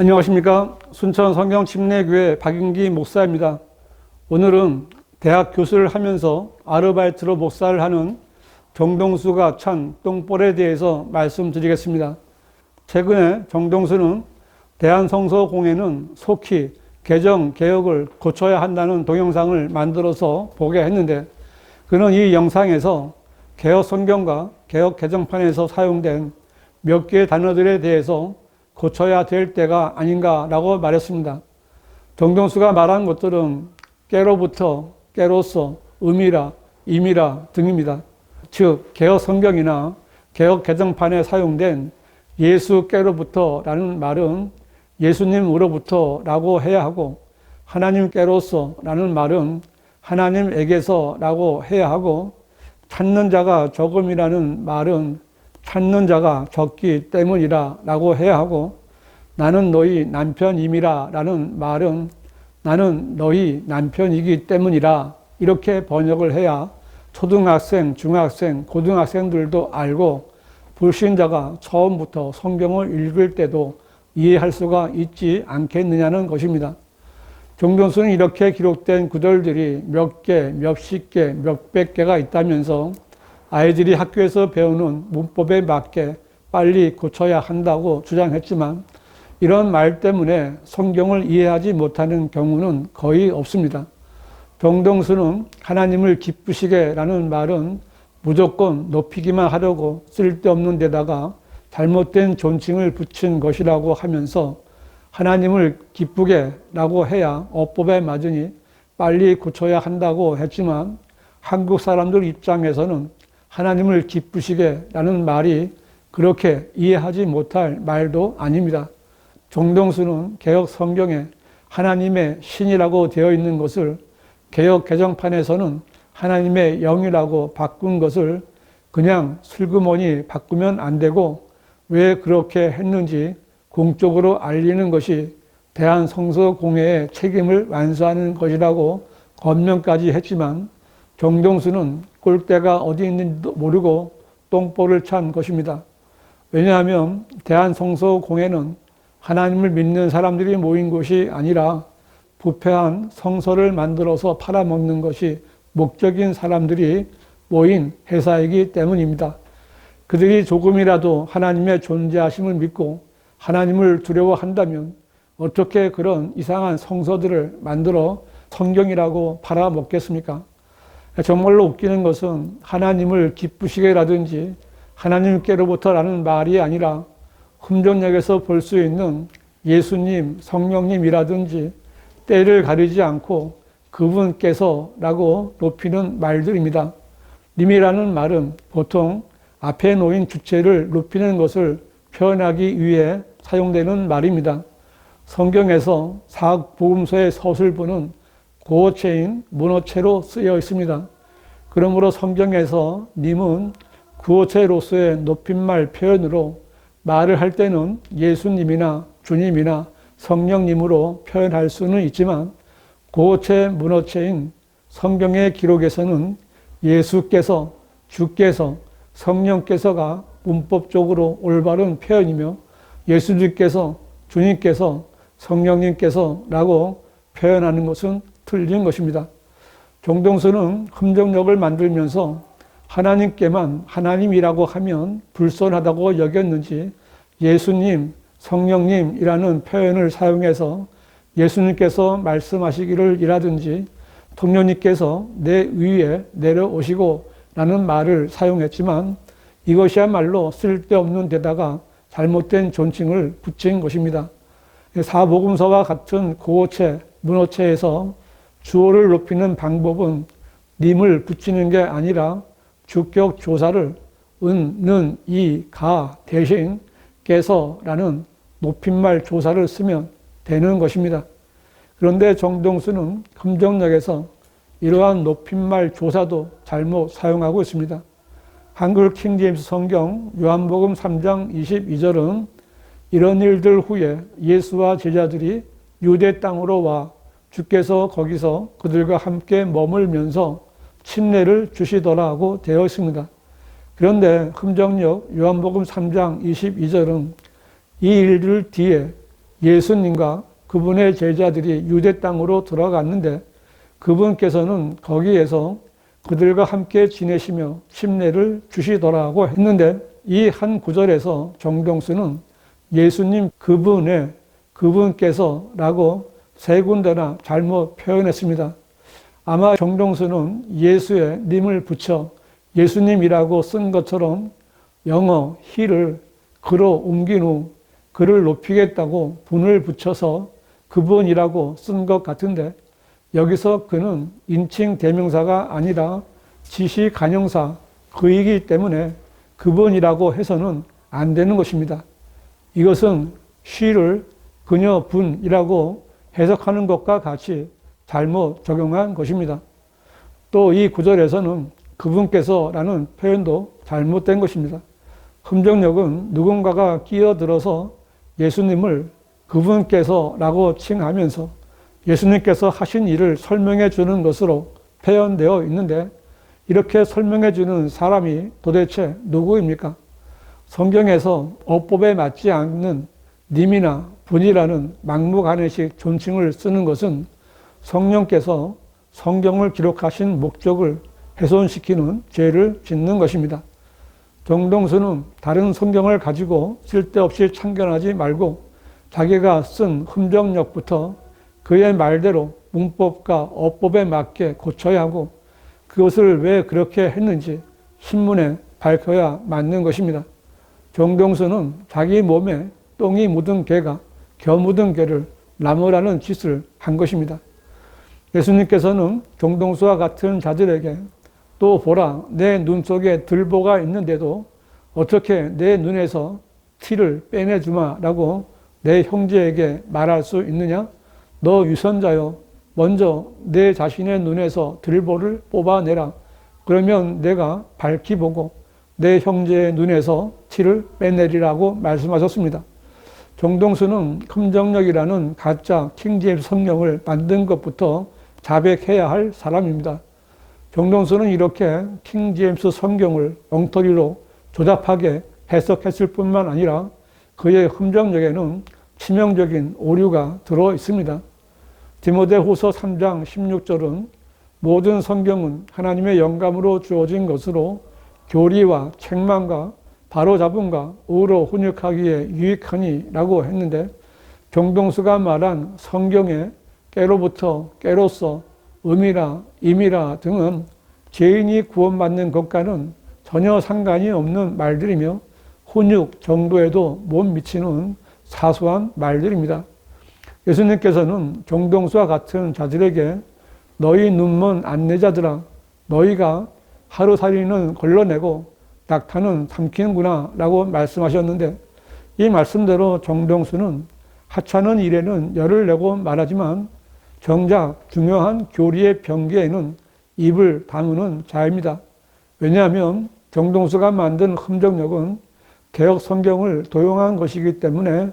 안녕하십니까. 순천 성경 침례교회 박인기 목사입니다. 오늘은 대학 교수를 하면서 아르바이트로 목사를 하는 정동수가 찬 똥볼에 대해서 말씀드리겠습니다. 최근에 정동수는 대한성서공회는 속히 개정, 개혁을 고쳐야 한다는 동영상을 만들어서 보게 했는데 그는 이 영상에서 개혁 성경과 개혁 개정판에서 사용된 몇 개의 단어들에 대해서 고쳐야 될 때가 아닌가라고 말했습니다. 정동수가 말한 것들은 깨로부터 깨로서 의미라 임이라 등입니다. 즉 개혁 성경이나 개혁 개정판에 사용된 예수 깨로부터라는 말은 예수님으로부터라고 해야 하고 하나님께로서라는 말은 하나님에게서라고 해야 하고 찾는 자가 조금이라는 말은 찾는 자가 적기 때문이라 라고 해야 하고 나는 너희 남편임이라 라는 말은 나는 너희 남편이기 때문이라 이렇게 번역을 해야 초등학생, 중학생, 고등학생들도 알고 불신자가 처음부터 성경을 읽을 때도 이해할 수가 있지 않겠느냐는 것입니다. 종전수는 이렇게 기록된 구절들이 몇 개, 몇십 개, 몇백 개가 있다면서 아이들이 학교에서 배우는 문법에 맞게 빨리 고쳐야 한다고 주장했지만 이런 말 때문에 성경을 이해하지 못하는 경우는 거의 없습니다. 정동수는 하나님을 기쁘시게 라는 말은 무조건 높이기만 하려고 쓸데없는 데다가 잘못된 존칭을 붙인 것이라고 하면서 하나님을 기쁘게 라고 해야 어법에 맞으니 빨리 고쳐야 한다고 했지만 한국 사람들 입장에서는 하나님을 기쁘시게 라는 말이 그렇게 이해하지 못할 말도 아닙니다. 정동수는 개혁 성경에 하나님의 신이라고 되어 있는 것을 개혁 개정판에서는 하나님의 영이라고 바꾼 것을 그냥 슬그머니 바꾸면 안 되고 왜 그렇게 했는지 공적으로 알리는 것이 대한성서공회의 책임을 완수하는 것이라고 권면까지 했지만 정동수는 꼴대가 어디 있는지도 모르고 똥볼을 찬 것입니다. 왜냐하면 대한성서공회는 하나님을 믿는 사람들이 모인 곳이 아니라 부패한 성서를 만들어서 팔아먹는 것이 목적인 사람들이 모인 회사이기 때문입니다. 그들이 조금이라도 하나님의 존재하심을 믿고 하나님을 두려워한다면 어떻게 그런 이상한 성서들을 만들어 성경이라고 팔아먹겠습니까? 정말로 웃기는 것은 하나님을 기쁘시게라든지 하나님께로부터 라는 말이 아니라 흠정역에서 볼 수 있는 예수님, 성령님이라든지 때를 가리지 않고 그분께서 라고 높이는 말들입니다. 님이라는 말은 보통 앞에 놓인 주체를 높이는 것을 표현하기 위해 사용되는 말입니다. 성경에서 사복음서의 서술부는 고어체인 문어체로 쓰여 있습니다. 그러므로 성경에서 님은 구어체로서의 높임말 표현으로 말을 할 때는 예수님이나 주님이나 성령님으로 표현할 수는 있지만 고체 문어체인 성경의 기록에서는 예수께서 주께서 성령께서가 문법적으로 올바른 표현이며 예수님께서 주님께서 성령님께서라고 표현하는 것은 틀린 것입니다. 정동수는 흠정력을 만들면서 하나님께만 하나님이라고 하면 불손하다고 여겼는지 예수님, 성령님이라는 표현을 사용해서 예수님께서 말씀하시기를 이라든지 통령님께서 내 위에 내려오시고 라는 말을 사용했지만 이것이야말로 쓸데없는 데다가 잘못된 존칭을 붙인 것입니다. 사복음서와 같은 고어체, 문어체에서 주어를 높이는 방법은 님을 붙이는 게 아니라 주격 조사를 은, 는, 이, 가 대신 께서라는 높임말 조사를 쓰면 되는 것입니다. 그런데 정동수는 금정역에서 이러한 높임말 조사도 잘못 사용하고 있습니다. 한글 킹제임스 성경 요한복음 3장 22절은 이런 일들 후에 예수와 제자들이 유대 땅으로 와 주께서 거기서 그들과 함께 머물면서 침례를 주시더라고 되어 있습니다. 그런데 흠정역 요한복음 3장 22절은 이 일들 뒤에 예수님과 그분의 제자들이 유대 땅으로 들어갔는데 그분께서는 거기에서 그들과 함께 지내시며 침례를 주시더라고 했는데 이 한 구절에서 정동수는 예수님 그분의 그분께서라고 세 군데나 잘못 표현했습니다. 아마 정동수는 예수의 님을 붙여 예수님이라고 쓴 것처럼 영어 히를 그로 옮긴 후 그를 높이겠다고 분을 붙여서 그분이라고 쓴 것 같은데 여기서 그는 인칭 대명사가 아니라 지시 간형사 그이기 때문에 그분이라고 해서는 안 되는 것입니다. 이것은 she를 그녀 분이라고 해석하는 것과 같이 잘못 적용한 것입니다. 또 이 구절에서는 그분께서라는 표현도 잘못된 것입니다. 흠정력은 누군가가 끼어들어서 예수님을 그분께서라고 칭하면서 예수님께서 하신 일을 설명해 주는 것으로 표현되어 있는데 이렇게 설명해 주는 사람이 도대체 누구입니까? 성경에서 어법에 맞지 않는 님이나 분이라는 막무가내식 존칭을 쓰는 것은 성령께서 성경을 기록하신 목적을 훼손시키는 죄를 짓는 것입니다. 정동수는 다른 성경을 가지고 쓸데없이 참견하지 말고 자기가 쓴 흠정력부터 그의 말대로 문법과 어법에 맞게 고쳐야 하고 그것을 왜 그렇게 했는지 신문에 밝혀야 맞는 것입니다. 정동수는 자기 몸에 똥이 묻은 개가 겨 묻은 개를 나무라는 짓을 한 것입니다. 예수님께서는 정동수와 같은 자들에게 또 보라 내 눈 속에 들보가 있는데도 어떻게 내 눈에서 티를 빼내주마라고 내 형제에게 말할 수 있느냐? 너 유선자여 먼저 내 자신의 눈에서 들보를 뽑아내라. 그러면 내가 밝히 보고 내 형제의 눈에서 티를 빼내리라고 말씀하셨습니다. 정동수는 금정력이라는 가짜 킹제임 성령을 만든 것부터 자백해야 할 사람입니다. 정동수는 이렇게 킹 제임스 성경을 엉터리로 조잡하게 해석했을 뿐만 아니라 그의 흠정력에는 치명적인 오류가 들어 있습니다. 디모데 후서 3장 16절은 모든 성경은 하나님의 영감으로 주어진 것으로 교리와 책망과 바로잡음과 의로 훈육하기에 유익하니 라고 했는데 정동수가 말한 성경의 깨로부터 깨로서 음이라 임이라 등은 죄인이 구원받는 것과는 전혀 상관이 없는 말들이며 훈육 정도에도 못 미치는 사소한 말들입니다. 예수님께서는 정동수와 같은 자들에게 너희 눈먼 안내자들아 너희가 하루살이는 걸러내고 낙타는 삼키는구나 라고 말씀하셨는데 이 말씀대로 정동수는 하찮은 일에는 열을 내고 말하지만 정작 중요한 교리의 병기에는 입을 다무는 자입니다. 왜냐하면 정동수가 만든 흠정력은 개혁 성경을 도용한 것이기 때문에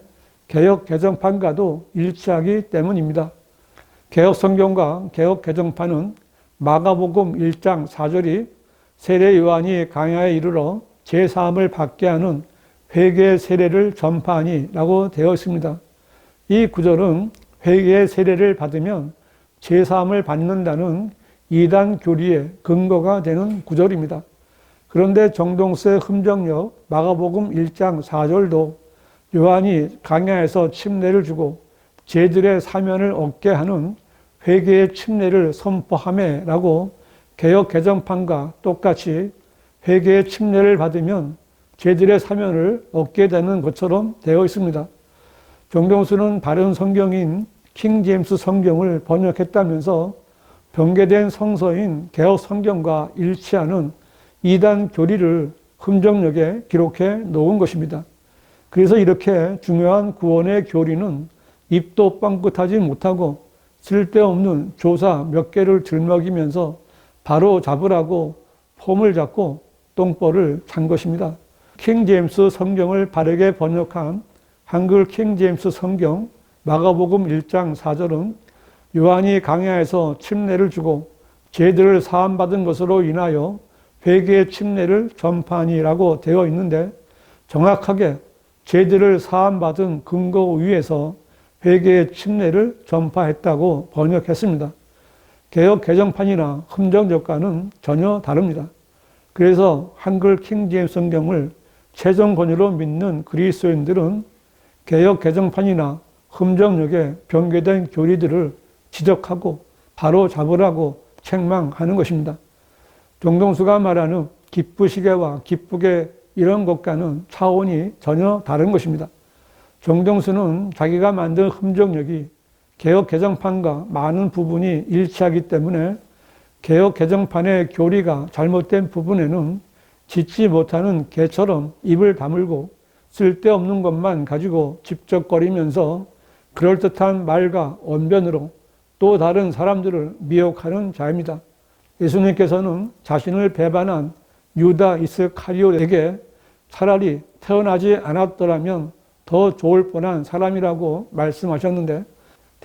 개혁 개정판과도 일치하기 때문입니다. 개혁 성경과 개혁 개정판은 마가복음 1장 4절이 세례 요한이 강야에 이르러 제3을 받게 하는 회개 세례를 전파하니라고 되어 있습니다. 이 구절은 회개의 세례를 받으면 제3을 받는다는 이단 교리의 근거가 되는 구절입니다. 그런데 정동수의 흠정력 마가복음 1장 4절도 요한이 강야에서 침례를 주고 제들의 사면을 얻게 하는 회개의 침례를 선포함에라고 개혁 개정판과 똑같이 회개의 침례를 받으면 죄들의 사면을 얻게 되는 것처럼 되어 있습니다. 정동수는 바른 성경인 킹 제임스 성경을 번역했다면서 변개된 성서인 개혁 성경과 일치하는 이단 교리를 흠정력에 기록해 놓은 것입니다. 그래서 이렇게 중요한 구원의 교리는 입도 뻥끗하지 못하고 쓸데없는 조사 몇 개를 들먹이면서 바로 잡으라고 폼을 잡고 똥볼을 찬 것입니다. 킹 제임스 성경을 바르게 번역한 한글 킹 제임스 성경 마가복음 1장 4절은 요한이 강야에서 침례를 주고 죄들을 사함받은 것으로 인하여 회개의 침례를 전파하니라고 되어 있는데 정확하게 죄들을 사함받은 근거 위에서 회개의 침례를 전파했다고 번역했습니다. 개혁 개정판이나 흠정적과는 전혀 다릅니다. 그래서 한글 킹제임 성경을 최종 권위로 믿는 그리스도인들은 개혁 개정판이나 흠정역에 변개된 교리들을 지적하고 바로 잡으라고 책망하는 것입니다. 정동수가 말하는 기쁘시게와 기쁘게 이런 것과는 차원이 전혀 다른 것입니다. 정동수는 자기가 만든 흠정역이 개혁 개정판과 많은 부분이 일치하기 때문에 개혁 개정판의 교리가 잘못된 부분에는 짓지 못하는 개처럼 입을 다물고 쓸데없는 것만 가지고 집적거리면서 그럴듯한 말과 언변으로 또 다른 사람들을 미혹하는 자입니다. 예수님께서는 자신을 배반한 유다 이스카리오에게 차라리 태어나지 않았더라면 더 좋을 뻔한 사람이라고 말씀하셨는데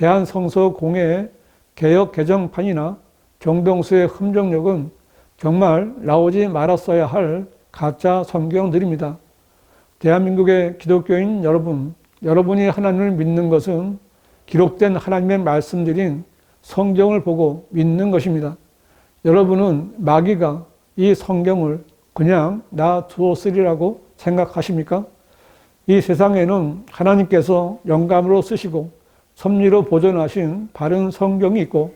대한성서공회의 개혁 개정판이나 정동수의 흠정력은 정말 나오지 말았어야 할 가짜 성경들입니다. 대한민국의 기독교인 여러분, 여러분이 하나님을 믿는 것은 기록된 하나님의 말씀들인 성경을 보고 믿는 것입니다. 여러분은 마귀가 이 성경을 그냥 놔두었으리라고 생각하십니까? 이 세상에는 하나님께서 영감으로 쓰시고 섭리로 보존하신 바른 성경이 있고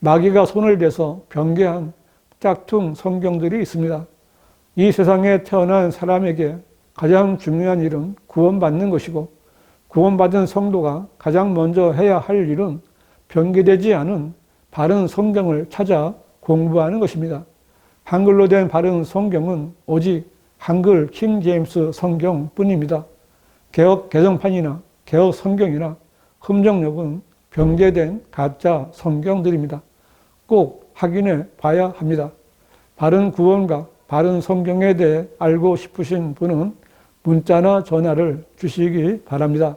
마귀가 손을 대서 변개한 짝퉁 성경들이 있습니다. 이 세상에 태어난 사람에게 가장 중요한 일은 구원받는 것이고 구원받은 성도가 가장 먼저 해야 할 일은 변개되지 않은 바른 성경을 찾아 공부하는 것입니다. 한글로 된 바른 성경은 오직 한글 킹 제임스 성경뿐입니다. 개혁 개정판이나 개혁 성경이나 흠정력은 변개된 가짜 성경들입니다. 꼭 확인해 봐야 합니다. 바른 구원과 바른 성경에 대해 알고 싶으신 분은 문자나 전화를 주시기 바랍니다.